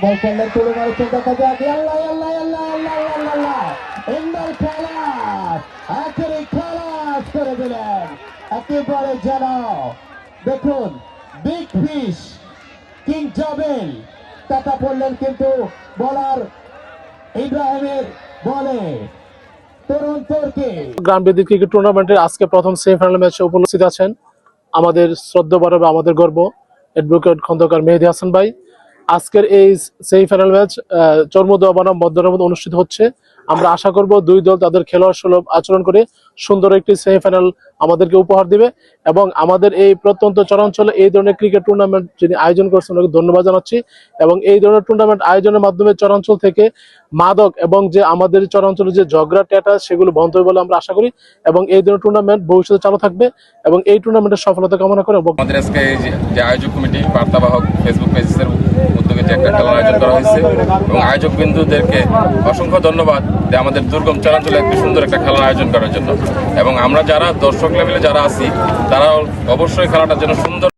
বলটা তুলে মারছে দেখা যাক আল্লাহ আল্লাহ আল্লাহ আল্লাহ আল্লাহ আল্লাহ খালাস আখেরি খালাস করে দিলেন একেবারে জানাও দেখুন বিগ ফিশ কিং জাবেল টাকা পড়লেন কিন্তু বলার ইব্রাহিমের বলে গ্রাম ভিত্তিক ক্রিকেট টুর্নামেন্টের আজকে প্রথম সেমিফাইনাল ম্যাচে উপস্থিত আছেন আমাদের শ্রদ্ধা বড় আমাদের গর্ব, অ্যাডভোকেট খন্দকার মেহেদি হাসান ভাই। আজকের এই সেমিফাইনাল ম্যাচ চর্মদোয়া বনাম মধ্যরার মধ্যে অনুষ্ঠিত হচ্ছে। আমরা আশা করব দুই দল তাদের খেলোয়াড় সুলভ আচরণ করে সুন্দর একটি সেমিফাইনাল আমাদেরকে উপহার দিবে এবং আমাদের এই প্রত্যন্ত চরাঞ্চলে এই ধরনের ক্রিকেট টুর্নামেন্ট যিনি আয়োজন করছেন, ওনাকে ধন্যবাদ জানাচ্ছি। এবং এই ধরনের টুর্নামেন্ট আয়োজনের মাধ্যমে চরাঞ্চল থেকে মাদক এবং যে আমাদের চরাঞ্চলে যে ঝগড়া, ট্যাটা, সেগুলো বন্ধ হবে বলে আমরা আশা করি এবং এই ধরনের টুর্নামেন্ট ভবিষ্যতে চালু থাকবে এবং এই টুর্নামেন্টের সফলতা কামনা করে আমাদের আজকে যে- আয়োজক কমিটি বার্তাবাহক ফেসবুক পেজের উদ্যোগে একটা খেলার আয়োজন করা হয়েছে এবং আয়োজক বিন্দুদেরকে অসংখ্য ধন্যবাদ যে আমাদের দুর্গম চরাঞ্চলে একটি সুন্দর একটা খেলার আয়োজন করার জন্য। এবং আমরা যারা দর্শক লেভেলে যারা আছি তারা অবশ্যই খেলাটা যেন সুন্দর